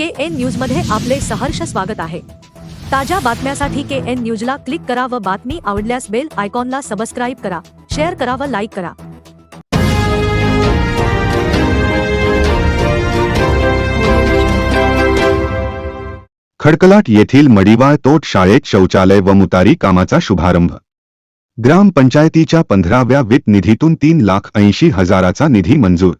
के N न्यूजमध्ये आपले सहर्ष स्वागत आहे. ताज्या बातम्यासाठी के एन न्यूजला क्लिक करा व बातमी आवडल्यास बेल आयकॉनला सबस्क्राईब करा शेअर करा व लाईक करा. खडकलाट येथील मडिवाळ तोट शाळेत शौचालय व मुतारी कामाचा शुभारंभ. ग्रामपंचायतीच्या पंधराव्या वित्त निधीतून तीन लाख ऐंशी हजाराचा निधी मंजूर.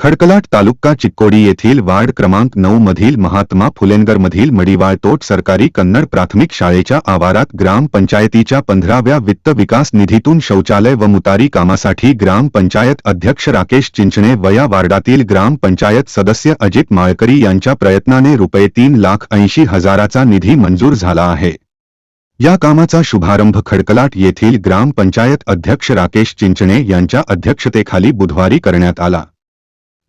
खडकलाट तालुका चिक्कोडी येथील वार्ड क्रमांक नऊ मधील महात्मा फुलेनगरमधील मडिवाळ तोट सरकारी कन्नड प्राथमिक शाळेच्या आवारात ग्रामपंचायतीच्या पंधराव्या वित्त विकास निधीतून शौचालय व मुतारी कामासाठी ग्रामपंचायत अध्यक्ष राकेश चिंचणे व या वार्डातील ग्रामपंचायत सदस्य अजित माळकरी यांच्या प्रयत्नाने रुपये तीन लाख ऐंशी हजाराचा निधी मंजूर झाला आहे. या कामाचा शुभारंभ खडकलाट येथील ग्रामपंचायत अध्यक्ष राकेश चिंचणे यांच्या अध्यक्षतेखाली बुधवारी करण्यात आला.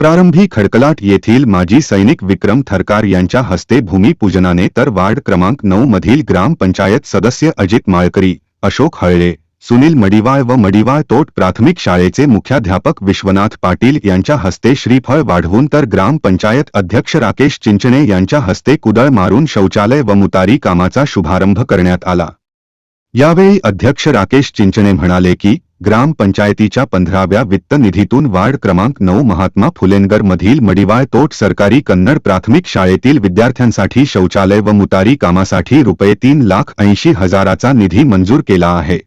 प्रारंभी खडकलाट येथील माजी सैनिक विक्रम थरकार यांच्या हस्ते भूमिपूजनाने तर वार्ड क्रमांक नऊ मधील ग्रामपंचायत सदस्य अजित माळकरी अशोक हळळे सुनील मडिवाळ व मडिवाळ तोट प्राथमिक शाळेचे मुख्याध्यापक विश्वनाथ पाटील यांच्या हस्ते श्रीफळ वाढवून तर ग्रामपंचायत अध्यक्ष राकेश चिंचणे यांच्या हस्ते कुदळ मारून शौचालय व मुतारी कामाचा शुभारंभ करण्यात आला. यावेळी अध्यक्ष राकेश चिंचणे म्हणाले की ग्रामपंचायतीच्या पंधराव्या वित्त निधीतून वार्ड क्रमांक नऊ महात्मा फुलेनगर मधील मडिवाळ तोट सरकारी कन्नड प्राथमिक शाळेतील विद्यार्थ्यांसाठी शौचालय व मुतारी कामासाठी रुपये तीन लाख ऐंशी हजाराचा निधी मंजूर केला आहे.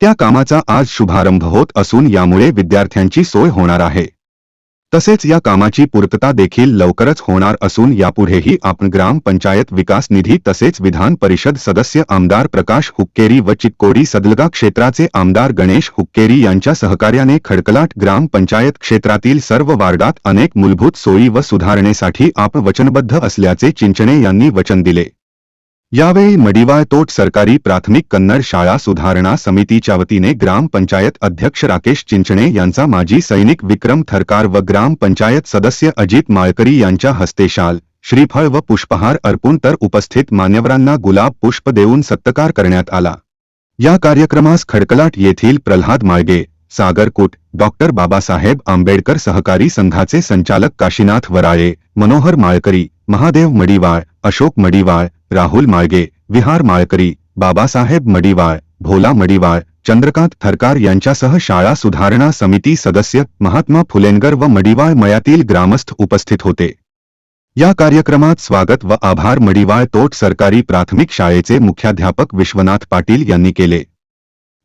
त्या कामाचा आज शुभारंभ होत असून यामुळे विद्यार्थ्यांची सोय होणार आहे. तसेच या कामाची पूर्तता देखील लवकरच होणार असून यापुढेही आपण ग्रामपंचायत विकास निधी तसेच विधान परिषद सदस्य आमदार प्रकाश हुक्केरी व चिक्कोडी सदलगा क्षेत्राचे आमदार गणेश हुक्केरी यांच्या सहकार्याने खडकलाट ग्रामपंचायत क्षेत्रातील सर्व वार्डात अनेक मूलभूत सोयी व सुधारणेसाठी आपण वचनबद्ध असल्याचे चिंचणे यांनी वचन दिले. यावेळी मडिवाळ तोट सरकारी प्राथमिक कन्नड शाळा सुधारणा समितीच्या वतीने ग्रामपंचायत अध्यक्ष राकेश चिंचणे यांचा माजी सैनिक विक्रम थरकार व ग्रामपंचायत सदस्य अजित माळकरी यांच्या हस्ते शाल श्रीफळ व पुष्पहार अर्पून तर उपस्थित मान्यवरांना गुलाब पुष्प देऊन सत्कार करण्यात आला. या कार्यक्रमास खडकलाट येथील प्रल्हाद माळगे सागरकूट डॉक्टर बाबासाहेब आंबेडकर सहकारी संघाचे संचालक काशीनाथ वराळे मनोहर माळकरी महादेव मडिवाळ अशोक मडिवाळ राहुल माळगे, विहार माळकरी बाबासाहेब मडिवाळ, भोला मडिवाळ, चंद्रकांत थरकार यांच्यासह शाळा सुधारणा समिती सदस्य महात्मा फुलेनगर व मडिवाळ मयातील ग्रामस्थ उपस्थित होते. या कार्यक्रमात स्वागत व आभार मडिवाळ तोट सरकारी प्राथमिक शाळेचे मुख्याध्यापक विश्वनाथ पाटील यांनी केले.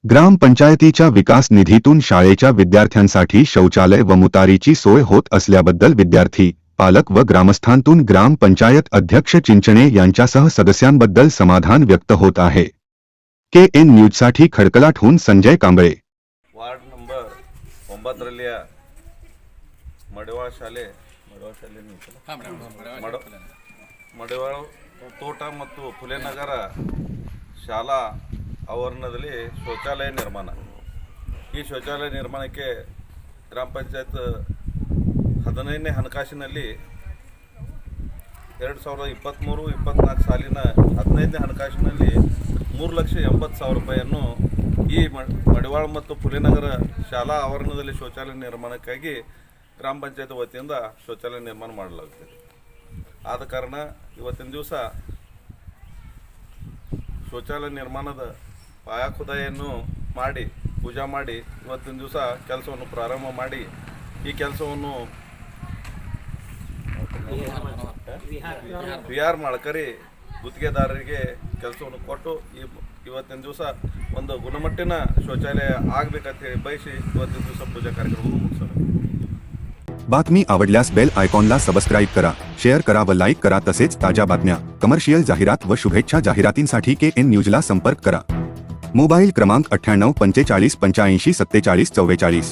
ग्रामपंचायतीच्या विकास निधीतून शाळेच्या विद्यार्थ्यांसाठी शौचालय व मुतारीची सोय होत असल्याबद्दल विद्यार्थी पालक व ग्रामस्थांतून ग्रामपंचायत अध्यक्ष चिंचणे यांच्यासह सदस्यांबद्दल समाधान व्यक्त होत आहे के एन न्यूजसाठी खडकलाटहून संजय कांबळे ವಾರ್ಡ್ ನಂಬರ್ ಒಂಬತ್ತರಲ್ಲಿಯ ಮಡಿವಾಳ ಶಾಲೆ ಮಡಿವಾಳ ಶಾಲೆ ಮಡ ಮಡಿವಾಳ ತೋಟ ಮತ್ತು ಫುಲೆನಗರ ಶಾಲಾ ಆವರಣದಲ್ಲಿ ಶೌಚಾಲಯ ನಿರ್ಮಾಣ ಈ ಶೌಚಾಲಯ ನಿರ್ಮಾಣಕ್ಕೆ ಗ್ರಾಮ ಪಂಚಾಯತ್ ಹದಿನೈದನೇ ಹಣಕಾಸಿನಲ್ಲಿ ಎರಡು ಸಾವಿರದ ಇಪ್ಪತ್ತ್ಮೂರು, ಇಪ್ಪತ್ತ್ನಾಲ್ಕು ಸಾಲಿನ ಹದಿನೈದನೇ ಹಣಕಾಸಿನಲ್ಲಿ ಮೂರು ಲಕ್ಷ ಎಂಬತ್ತು ಸಾವಿರ ರೂಪಾಯಿಯನ್ನು ಈ ಮಡಿವಾಳ ಮತ್ತು ಪುಲಿನಗರ ಶಾಲಾ ಆವರಣದಲ್ಲಿ ಶೌಚಾಲಯ ನಿರ್ಮಾಣಕ್ಕಾಗಿ ಗ್ರಾಮ ಪಂಚಾಯತ್ ವತಿಯಿಂದ ಶೌಚಾಲಯ ನಿರ್ಮಾಣ ಮಾಡಲಾಗುತ್ತದೆ. ಆದ ಕಾರಣ ಇವತ್ತಿನ ದಿವಸ ಶೌಚಾಲಯ ನಿರ್ಮಾಣದ ಪಾಯಾಖುದಾಯನ್ನು ಮಾಡಿ, ಪೂಜಾ ಮಾಡಿ ಇವತ್ತಿನ ದಿವಸ ಕೆಲಸವನ್ನು ಪ್ರಾರಂಭ ಮಾಡಿ ಈ ಕೆಲಸವನ್ನು ವಿ ಆರ್ ಮಾಡ್ಕರಿ ಗುತ್ತಿಗೆದಾರರಿಗೆ ಕೆಲಸವನ್ನು ಕೊಟ್ಟು ಈ ಇವತ್ತಿನ ದಿವಸ ಒಂದು ಗುಣಮಟ್ಟಿನ ಶೌಚಾಲಯ ಆಗ್ಬೇಕಂತ ಹೇಳಿ ಬಯಸಿ ಇವತ್ತಿನ ದಿವಸ ಪೂಜಾ ಕಾರ್ಯಕ್ರಮವನ್ನು ಮುಗಿಸೋಣ बातमी आवडल्यास बेल आयकॉनला सबस्क्राईब करा शेअर करा व लाईक करा तसेच ताज्या बातम्या कमर्शियल जाहिरात व शुभेच्छा जाहिरातींसाठी के एन न्यूजला संपर्क करा मोबाईल क्रमांक अठ्ठ्याण्णव पंचेचाळीस पंच्याऐंशी सत्तेचाळीस चव्वेचाळीस